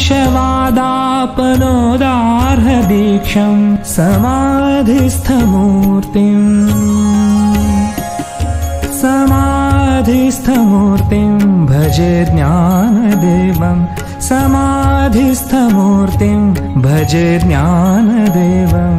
नीशवादापनोदार्हदीक्षम् समाधिस्थमूर्तिम्। समाधिस्थमूर्तिम् भजे ज्ञानदेवम् समाधिस्थमूर्तिम् भजे ज्ञानदेवम्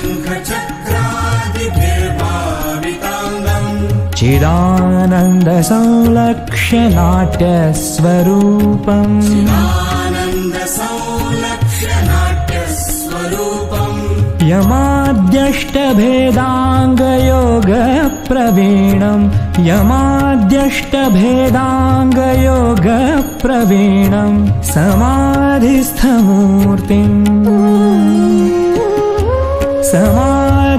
चिदानन्दसंलक्ष्यनाट्यस्वरूपम् यमाद्यष्टभेदाङ्गयोगप्रवीणम् यमाद्यष्टभेदाङ्गयोगप्रवीणम् समाधिस्थमूर्तिम् समा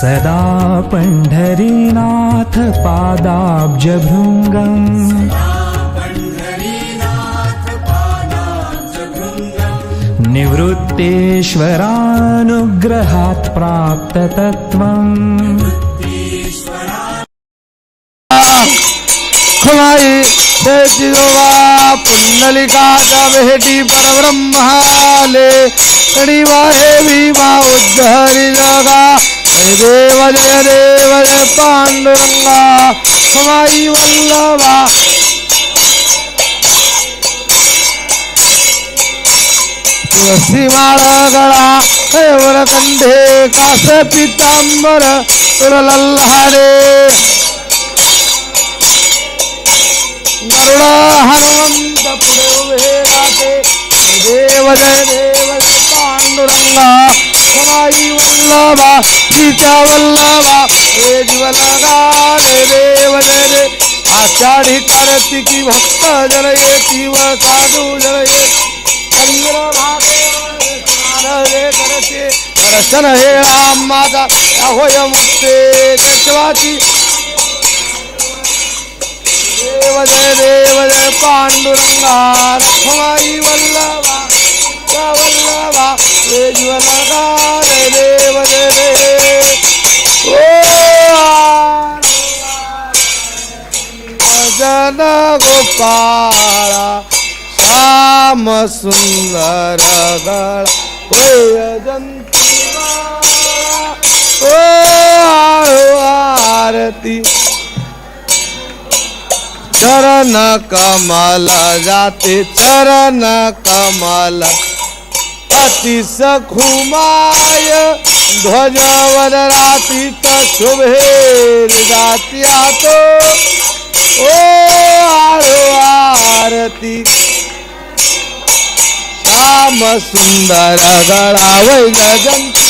सदा पण्ढरीनाथ पादाब्जभृङ्गम्। निवृत्तेश्वरानुग्रहात् प्राप्ततत्त्वम्। पुण्डलिका भेटी परब्रह्माले वाहे भीमा उद्धरि जगा देव जय देव जय पांडुरंगा समाई वल्लभा तुळसी माळ गळा वर कंठे कास पितांबर तुरलल्हाडे गरुडा हनुमंत उभे राहते जय देव जय देव जय पांडुरंगा समाई वल्लभा गीता वल्लभा हे ज्वलगा जय देव देव आषाढी कार्तिकी भक्त जन येती व साधू जन येती चंद्रभागे स्नान हे करते दर्शन हे राम माझा होय मुक्ते केशवाची देव जय देव जय, पांडुरंगा लक्ष्माई वल्लभा वल्लभा जन गोपाळा श्याम सुंदर माळा. ओ आरती चरण कमल जाते, चरण कमल, अति सखुमाय ध्वजवर रातीत शुभे जाती आतो ओ आरो आरती. श्याम सुंदर गळा गजंती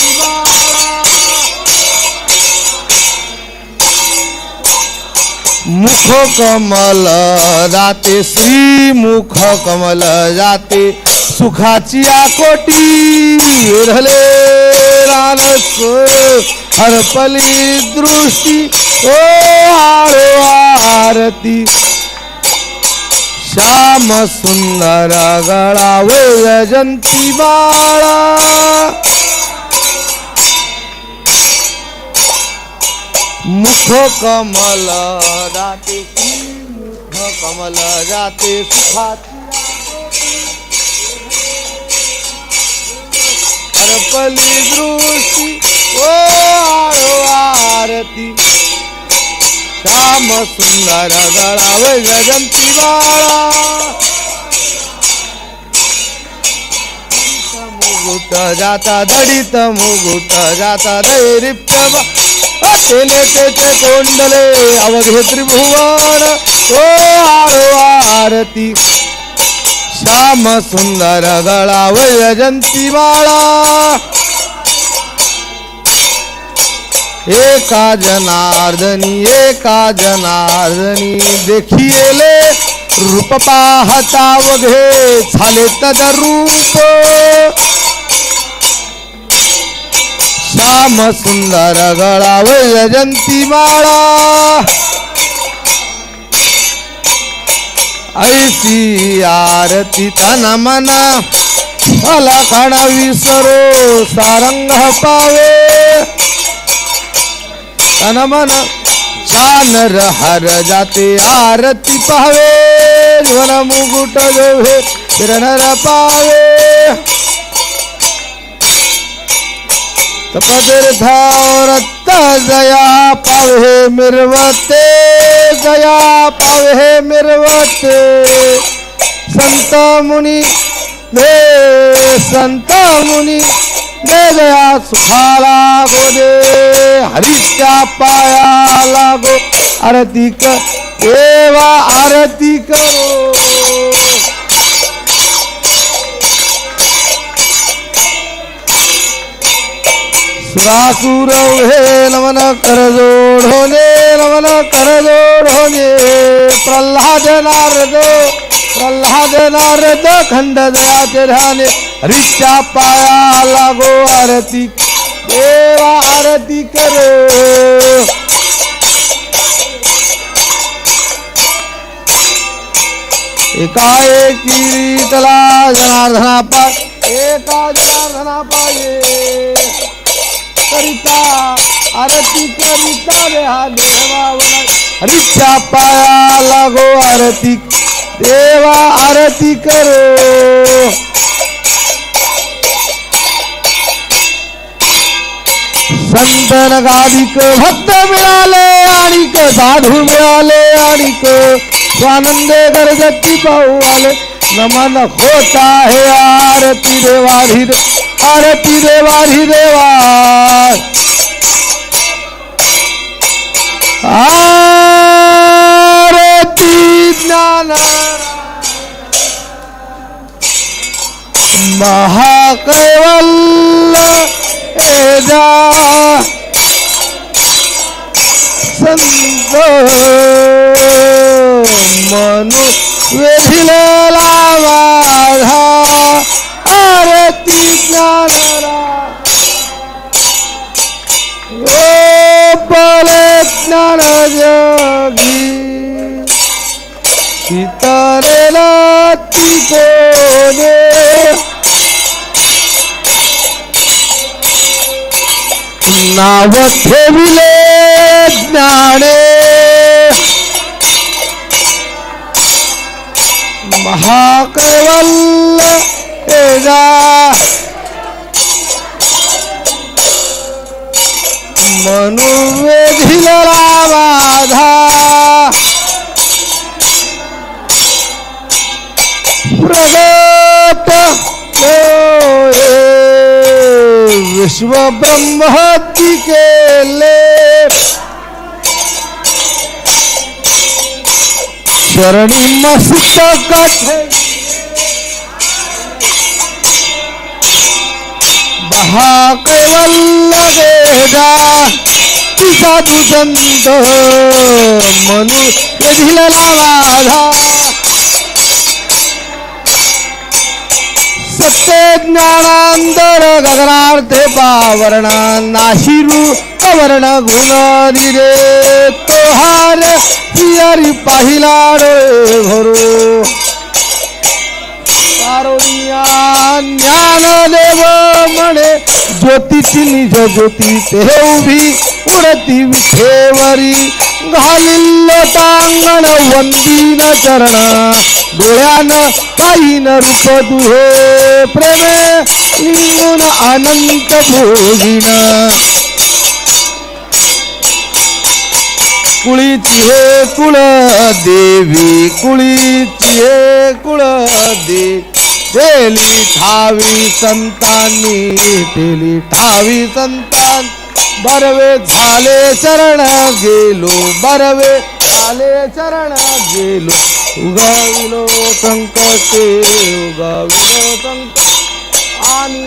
मुख कमल जाते श्री मुख कमल जाते. सुखाची आकोटी रानस हरपली दृष्टी. ओ आरो आरती. श्याम सुंदर गळा वैजंती बाळा. मुख कमल जाते मुख कमल जाते सुखात. हरपली दृष्टी. ओ आरो आरती. श्याम सुंदर गळा वै बाळा मुगुट जाता दडित मुगुट जाता दैरिप्य तेले तेचे कोंडले अवघे त्रिभुवन. ओ आरो आरती. श्याम सुंदर गळा वैजंती बाळा एका जनार्दनी एका जनार्दनी देखिले रूप पाहता वघे झाले तद रूप. श्याम सुंदर गळा वैजंती माळा. ऐसी आरती तन मना मला खाणा विसरो सारंग पावे. तन मन चानर हर जाते आरती पावे वन मुकुट जोहे फिरनर पावे। तपतीर्थावरत्त जया पावे मिरवते, जया पावे मिरवते। संत मुनि दे संत मुनी दे सुखाला गो दे हरीच्या पाया लागो आरती कर देवा आरती करो सुरासुर हे नमन कर होणे नमन कर होणे. प्रल्हाद नारद प्रल्हाद नारद खंड दयाचे ध्याने. हरीच्या पाया, लागो आरती। देवा आरती करो। एकाएकी रीतला जनार्दना पाय एका जनार्दना पाये करिता, आरती करिता रे हा देवा हरीच्या पाया, लागो आरती। देवा आरती करो। संतन गाधिक भक्त मिळाले, आणिक साधू मिळाले, आणिक स्वानंदे गरजती पाहू आले नमन होत आहे आरती देवाधी आरती देवाधी देवा आरती ज्ञान महाकैवल्य एजा संत मनु वेधिलेला माझा आरती ज्ञान जगी ज्ञाने। महाकैवल्य एजा प्रगत विश्व प्रगत के विश्व ब्रह्मती केले शरणी मस्तक महाकैवल्य वेदा साधू संत मनु वेधिला बाधा सत्य ज्ञानांतर गगनार्थे पावरण नाशिरू कवर्ण गुण दिरे तो हार पियरी पाहिला डोळे भरू कारुण्या ज्ञान देव म्हणे ज्योतीची निज ज्योती ते उभी उडती विठेवरी घालिल्ल तांगण वंदीन चरण डोळ्यान पाहिन रूप दुहे प्रेमे लिंगून अनंत भोगिन कुळीची हे कुळ देवी कुळीची हे कुळ दे देली ठावी संतांनी तेली ठावी संतान. बरवे झाले चरण गेलो बरवे झाले चरण गेलो. उगाविलो संकटे उगाविलो संकट. आणि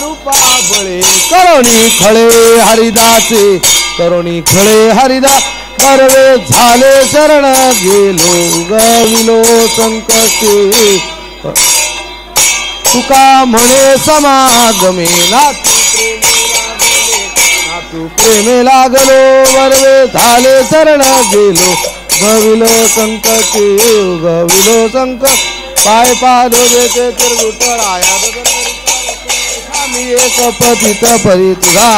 रूपा बळे करोनी खळे हरिदासे करोनी खळे हरिदा कर्वे झाले शरण गेलो गविलो संकटे. तुका म्हणे समागमे नातू प्रेमे लागलो वरवे झाले शरण गेलो. गविलो संकटे गविलो संक पाय पादो देते तर गुटराया एक पतित परी तुझा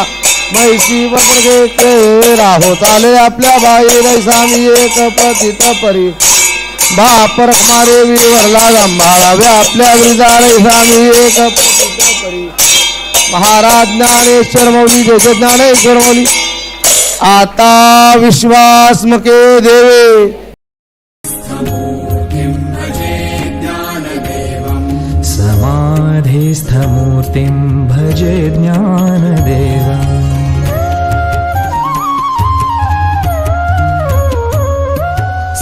मैशी वक्र राहो चाले आपल्या बाई रैसामी एक पतित परी. बापर मारे वीरला जांभाळावे आपल्या विजा रैसामी एक पतित परी. महाराज ज्ञानेश्वर मौली देश ज्ञानेश्वर मौली. आता विश्वास मके देवे. समाधिस्थमूर्तिं भजे ज्ञानदेवम्